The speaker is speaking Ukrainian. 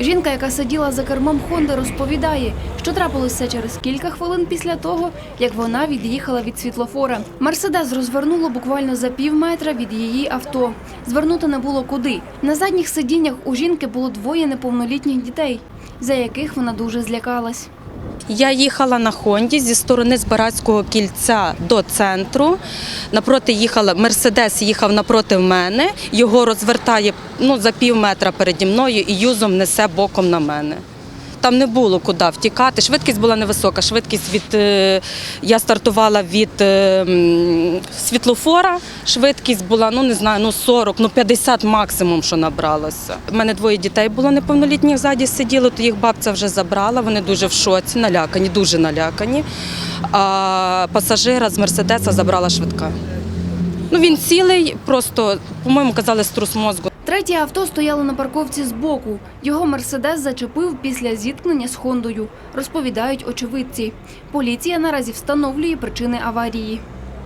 Жінка, яка сиділа за кермом Хонди, розповідає, що трапилося через кілька хвилин після того, як вона від'їхала від світлофора. Мерседес розвернуло буквально за пів метра від її авто. Звернути не було куди. На задніх сидіннях у жінки було двоє неповнолітніх дітей, за яких вона дуже злякалась. Я їхала на Хонді зі сторони Збаразького кільця до центру. Напроти їхала Мерседес, їхав напроти мене. Його розвертає ну, за пів метра переді мною і юзом несе боком на мене. Там не було куди втікати. Швидкість була невисока. Швидкість від е, я стартувала від е, світлофора. Швидкість була ну не знаю, ну 40, ну 50 максимум, що набралося. У мене двоє дітей було неповнолітніх ззаді сиділи, то їх бабця вже забрала. Вони дуже в шоці, налякані, дуже налякані. А пасажира з мерседеса забрала швидка. Ну він цілий, просто, по-моєму, казали струс мозку. Третє авто стояло на парковці збоку. Його мерседес зачепив після зіткнення з Хондою, розповідають очевидці. Поліція наразі встановлює причини аварії.